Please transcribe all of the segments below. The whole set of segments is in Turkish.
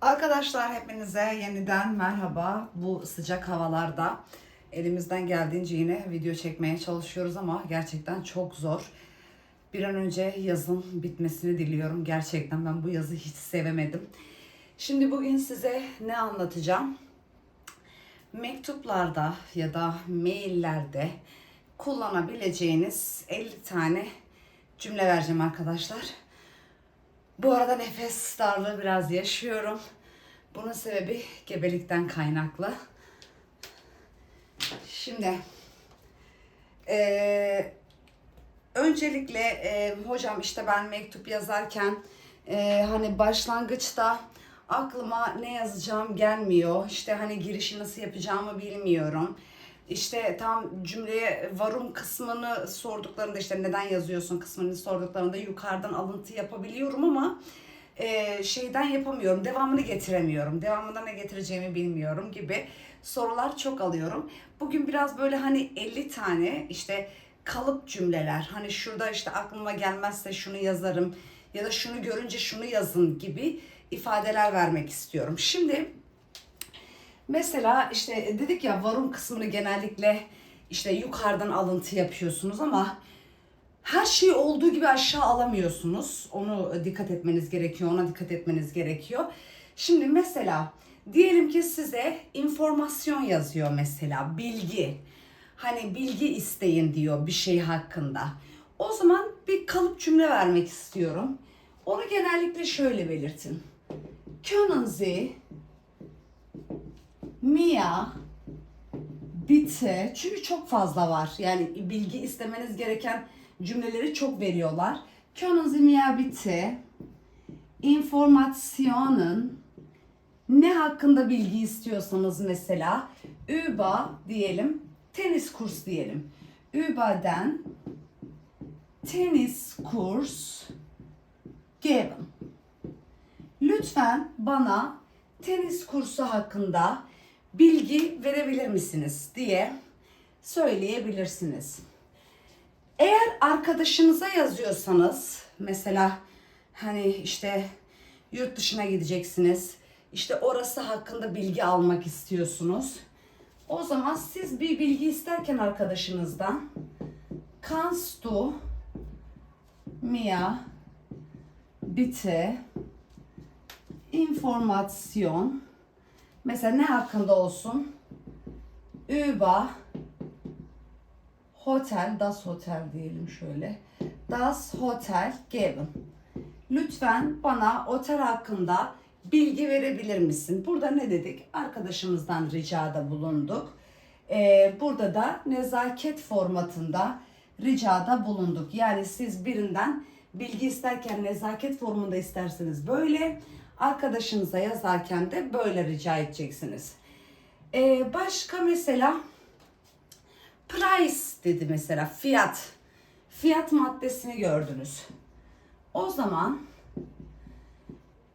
Arkadaşlar hepinize yeniden merhaba. Bu sıcak havalarda elimizden geldiğince yine video çekmeye çalışıyoruz ama gerçekten çok zor. Bir an önce yazın bitmesini diliyorum. Gerçekten ben bu yazı hiç sevemedim. Şimdi bugün size ne anlatacağım? Mektuplarda ya da maillerde kullanabileceğiniz 50 tane cümle vereceğim arkadaşlar. Bu arada nefes darlığı biraz yaşıyorum. Bunun sebebi gebelikten kaynaklı. Şimdi eee, öncelikle eee, hocam işte ben mektup yazarken eee, hani başlangıçta aklıma ne yazacağım gelmiyor. İşte hani girişi nasıl yapacağımı bilmiyorum. İşte tam cümleye varum kısmını sorduklarında işte neden yazıyorsun kısmını sorduklarında yukarıdan alıntı yapabiliyorum ama e, şeyden yapamıyorum. Devamını getiremiyorum. Devamında ne getireceğimi bilmiyorum gibi sorular çok alıyorum. Bugün biraz böyle hani 50 tane işte kalıp cümleler. Hani şurada işte aklıma gelmezse şunu yazarım ya da şunu görünce şunu yazın gibi ifadeler vermek istiyorum. Şimdi Mesela işte dedik ya varum kısmını genellikle işte yukarıdan alıntı yapıyorsunuz ama her şeyi olduğu gibi aşağı alamıyorsunuz. Onu dikkat etmeniz gerekiyor, ona dikkat etmeniz gerekiyor. Şimdi mesela diyelim ki size informasyon yazıyor mesela, bilgi. Hani bilgi isteyin diyor bir şey hakkında. O zaman bir kalıp cümle vermek istiyorum. Onu genellikle şöyle belirtin. Können Sie Mia bitte çünkü çok fazla var. Yani bilgi istemeniz gereken cümleleri çok veriyorlar. Können Sie mir bitte Informationen ne hakkında bilgi istiyorsanız mesela über diyelim tenis kurs diyelim. Überden tenis kurs geben. Lütfen bana tenis kursu hakkında bilgi verebilir misiniz diye söyleyebilirsiniz. Eğer arkadaşınıza yazıyorsanız mesela hani işte yurt dışına gideceksiniz. işte orası hakkında bilgi almak istiyorsunuz. O zaman siz bir bilgi isterken arkadaşınızdan kannst du mir bitte mesela ne hakkında olsun? Über Hotel, das Hotel diyelim şöyle. Das Hotel geben. Lütfen bana otel hakkında bilgi verebilir misin? Burada ne dedik? Arkadaşımızdan ricada bulunduk. Ee, burada da nezaket formatında ricada bulunduk. Yani siz birinden bilgi isterken nezaket formunda isterseniz böyle, arkadaşınıza yazarken de böyle rica edeceksiniz. Ee, başka mesela price dedi mesela fiyat. Fiyat maddesini gördünüz. O zaman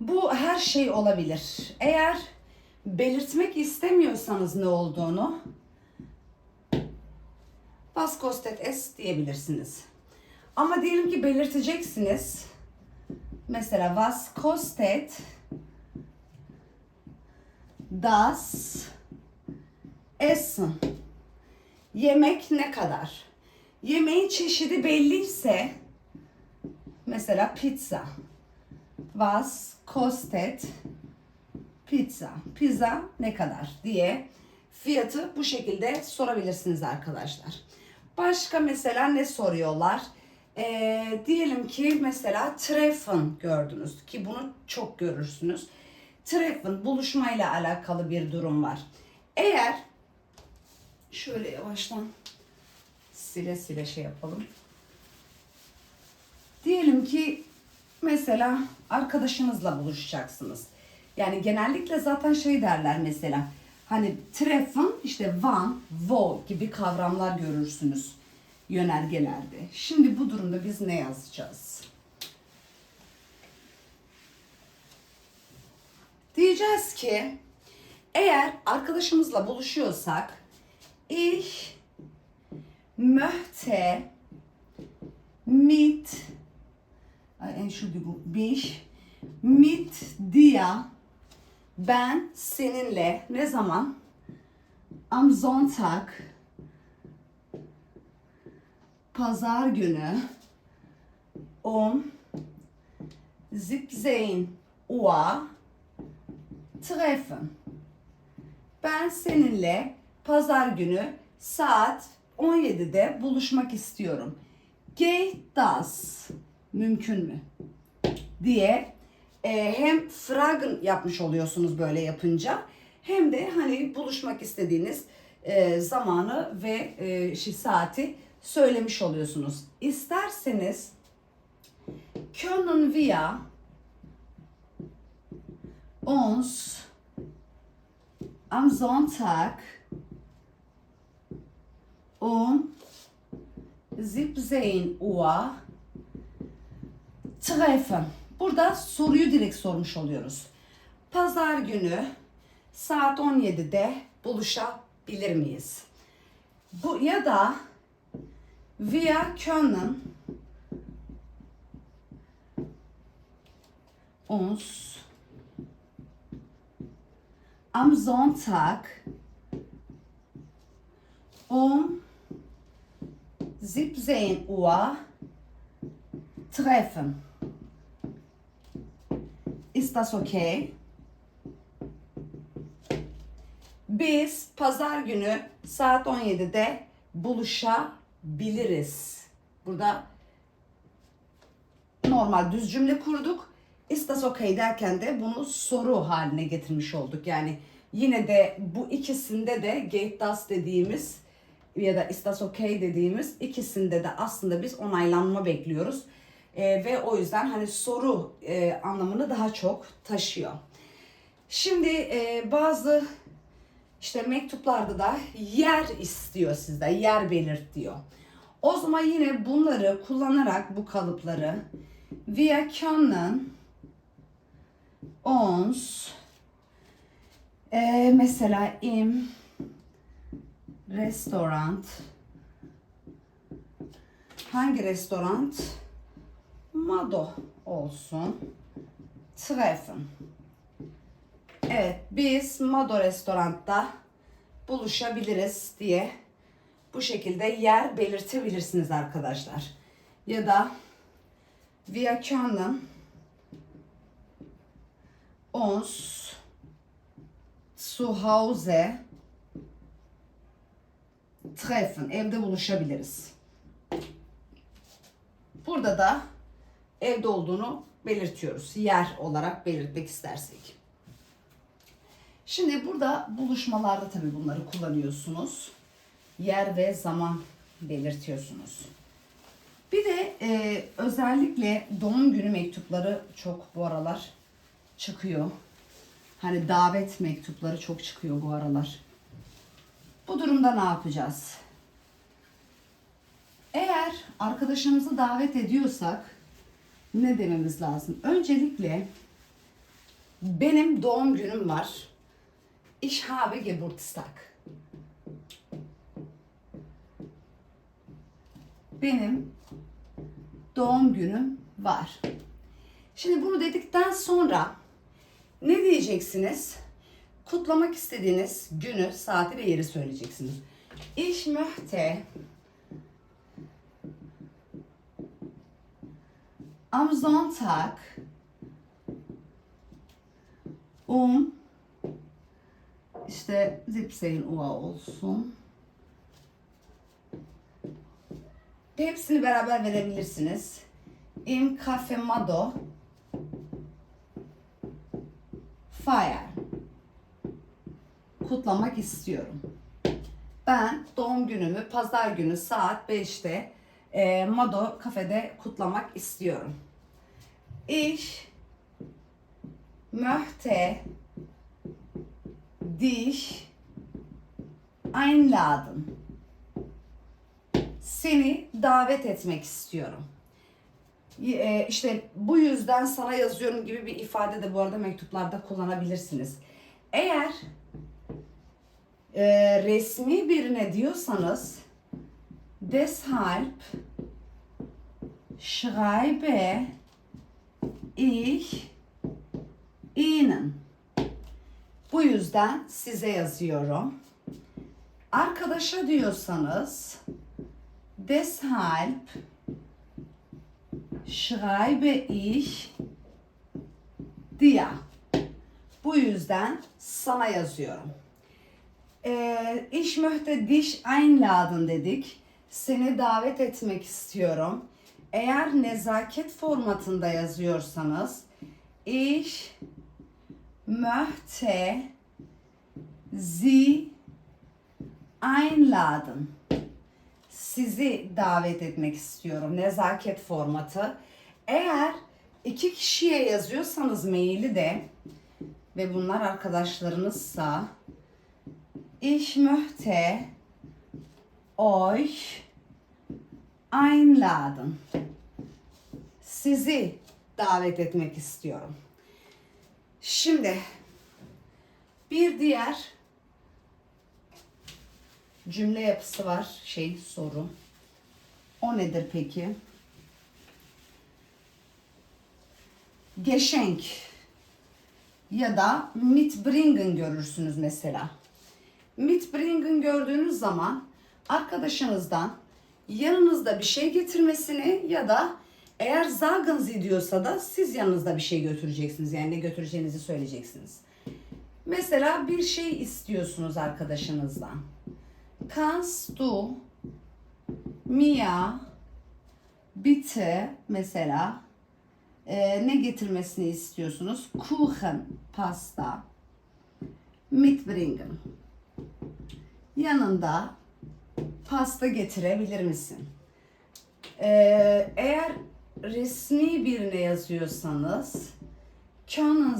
bu her şey olabilir. Eğer belirtmek istemiyorsanız ne olduğunu was kostet es diyebilirsiniz. Ama diyelim ki belirteceksiniz. Mesela was kostet das Essen? Yemek ne kadar? Yemeğin çeşidi belliyse mesela pizza. Was kostet pizza? Pizza ne kadar diye fiyatı bu şekilde sorabilirsiniz arkadaşlar. Başka mesela ne soruyorlar? Ee, diyelim ki mesela treffen gördünüz ki bunu çok görürsünüz. Treffen buluşmayla alakalı bir durum var. Eğer şöyle yavaştan sile sile şey yapalım. Diyelim ki mesela arkadaşınızla buluşacaksınız. Yani genellikle zaten şey derler mesela. Hani treffen işte wann, wo gibi kavramlar görürsünüz yönergelerde. Şimdi bu durumda biz ne yazacağız? Diyeceğiz ki eğer arkadaşımızla buluşuyorsak ich möchte mit Entschuldigung, mich mit dir Ben seninle ne zaman? Am Sonntag Pazar günü um 17 Uhr treffen. Ben seninle pazar günü saat 17'de buluşmak istiyorum. Geht das? Mümkün mü? diye e, hem Fragen yapmış oluyorsunuz böyle yapınca hem de hani buluşmak istediğiniz e, zamanı ve e, şey, saati söylemiş oluyorsunuz. İsterseniz können wir uns am Sonntag um 17 Uhr treffen. Burada soruyu direkt sormuş oluyoruz. Pazar günü saat 17'de buluşabilir miyiz? Bu ya da wir können uns am Sonntag um 17 Uhr treffen. Ist das okay? Biz pazar günü saat 17'de buluşabiliriz. Burada normal düz cümle kurduk. Is das okay derken de bunu soru haline getirmiş olduk. Yani yine de bu ikisinde de geht das dediğimiz ya da is das okay dediğimiz ikisinde de aslında biz onaylanma bekliyoruz. Ee, ve o yüzden hani soru e, anlamını daha çok taşıyor. Şimdi e, bazı işte mektuplarda da yer istiyor sizde, yer belirt diyor. O zaman yine bunları kullanarak bu kalıpları wir können uns e, mesela im Restaurant hangi restoran? Mado olsun. Treffen. Evet, biz Mado restoranda buluşabiliriz diye bu şekilde yer belirtebilirsiniz arkadaşlar. Ya da wir können uns zu Hause treffen. Evde buluşabiliriz. Burada da evde olduğunu belirtiyoruz. Yer olarak belirtmek istersek. Şimdi burada buluşmalarda tabii bunları kullanıyorsunuz. Yer ve zaman belirtiyorsunuz. Bir de e, özellikle doğum günü mektupları çok bu aralar çıkıyor. Hani davet mektupları çok çıkıyor bu aralar. Bu durumda ne yapacağız? Eğer arkadaşımızı davet ediyorsak ne dememiz lazım? Öncelikle benim doğum günüm var. Ich habe Geburtstag. Benim doğum günüm var. Şimdi bunu dedikten sonra ne diyeceksiniz? Kutlamak istediğiniz günü, saati ve yeri söyleyeceksiniz. Ich möchte am Sonntag um işte 17 Uhr olsun. Hepsini beraber verebilirsiniz. Im Cafe Mado Fire kutlamak istiyorum. Ben doğum günümü pazar günü saat 5'te e, Mado kafede kutlamak istiyorum. Ich möchte dich einladen. Seni davet etmek istiyorum. E, işte bu yüzden sana yazıyorum gibi bir ifade de bu arada mektuplarda kullanabilirsiniz. Eğer e, resmi birine diyorsanız deshalb schreibe ich Ihnen. Bu yüzden size yazıyorum. Arkadaşa diyorsanız deshalb schreibe ich dir. Bu yüzden sana yazıyorum. Ee, ich möchte dich einladen dedik. Seni davet etmek istiyorum. Eğer nezaket formatında yazıyorsanız ich möchte Sie einladen. Sizi davet etmek istiyorum. Nezaket formatı. Eğer iki kişiye yazıyorsanız maili de ve bunlar arkadaşlarınızsa ich möchte euch einladen. Sizi davet etmek istiyorum. Şimdi bir diğer cümle yapısı var. Şey soru. O nedir peki? Geschenk ya da mitbringen görürsünüz mesela. Mitbringen gördüğünüz zaman arkadaşınızdan yanınızda bir şey getirmesini ya da eğer sagen Sie diyorsa da siz yanınızda bir şey götüreceksiniz. Yani ne götüreceğinizi söyleyeceksiniz. Mesela bir şey istiyorsunuz arkadaşınızdan. Kannst du mir bitte mesela e, ne getirmesini istiyorsunuz? Kuchen, pasta mitbringen. Yanında pasta getirebilir misin? Ee, eğer resmi birine yazıyorsanız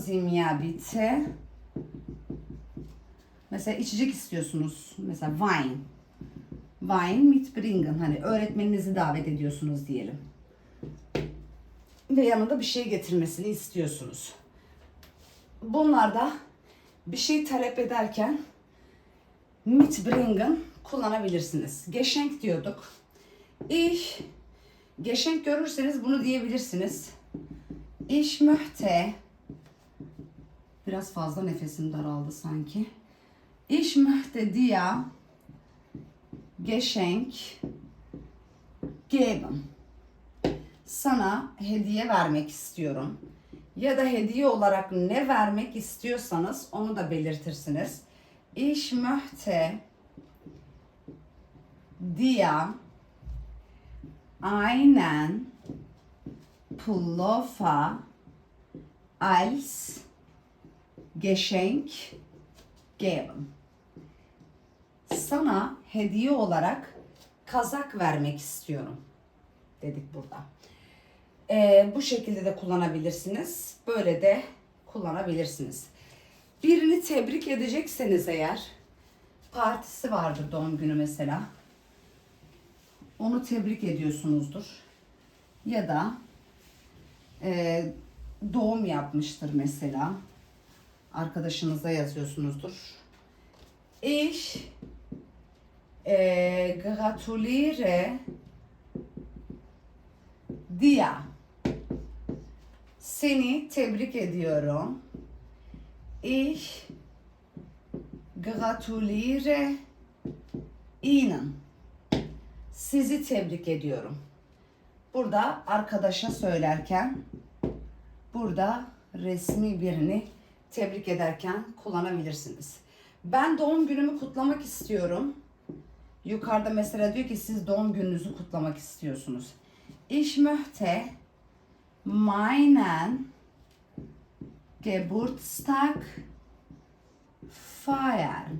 mir bitte Mesela içecek istiyorsunuz. Mesela wine. Wine mitbringen. Hani öğretmeninizi davet ediyorsunuz diyelim. Ve yanında bir şey getirmesini istiyorsunuz. Bunlarda bir şey talep ederken mitbringen kullanabilirsiniz. Geschenk diyorduk. Ich Geschenk görürseniz bunu diyebilirsiniz. Ich möchte Biraz fazla nefesim daraldı sanki. Ich möchte dir Geschenk geben. Sana hediye vermek istiyorum. Ya da hediye olarak ne vermek istiyorsanız onu da belirtirsiniz. Ich möchte dir einen Pullover als Geschenk geben. Sana hediye olarak kazak vermek istiyorum dedik burada. Ee, bu şekilde de kullanabilirsiniz. Böyle de kullanabilirsiniz. Birini tebrik edecekseniz eğer partisi vardır doğum günü mesela. Onu tebrik ediyorsunuzdur. Ya da e, doğum yapmıştır mesela. Arkadaşınıza yazıyorsunuzdur. Ich e, gratuliere dir. Seni tebrik ediyorum. Ich gratuliere Ihnen. Sizi tebrik ediyorum. Burada arkadaşa söylerken burada resmi birini tebrik ederken kullanabilirsiniz. Ben doğum günümü kutlamak istiyorum. Yukarıda mesela diyor ki siz doğum gününüzü kutlamak istiyorsunuz. Ich möchte meinen Geburtstag feiern.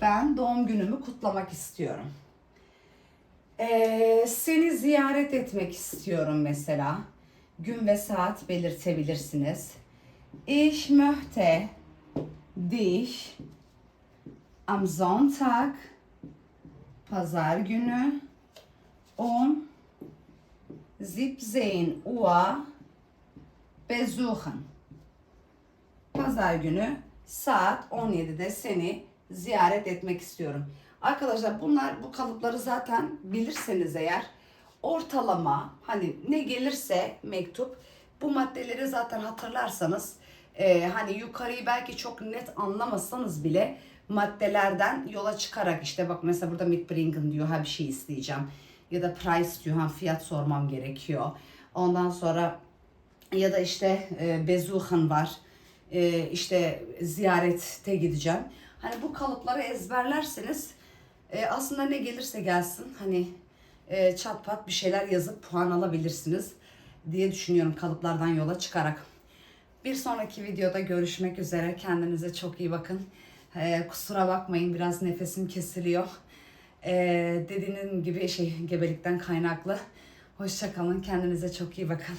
Ben doğum günümü kutlamak istiyorum. Ee, seni ziyaret etmek istiyorum mesela. Gün ve saat belirtebilirsiniz. Ich möchte dich am Sonntag Pazar günü um 17 Uhr besuchen. Pazar günü saat 17'de seni ziyaret etmek istiyorum. Arkadaşlar bunlar bu kalıpları zaten bilirseniz eğer ortalama hani ne gelirse mektup bu maddeleri zaten hatırlarsanız Ee, hani yukarıyı belki çok net anlamasanız bile maddelerden yola çıkarak işte bak mesela burada mitbringen diyor ha bir şey isteyeceğim ya da price diyor ha fiyat sormam gerekiyor. Ondan sonra ya da işte e, bezuhan var. E, işte ziyarete gideceğim. Hani bu kalıpları ezberlerseniz e, aslında ne gelirse gelsin hani e, çat pat bir şeyler yazıp puan alabilirsiniz diye düşünüyorum kalıplardan yola çıkarak. Bir sonraki videoda görüşmek üzere. Kendinize çok iyi bakın. E, kusura bakmayın biraz nefesim kesiliyor. E, dediğim gibi şey gebelikten kaynaklı. Hoşçakalın. Kendinize çok iyi bakın.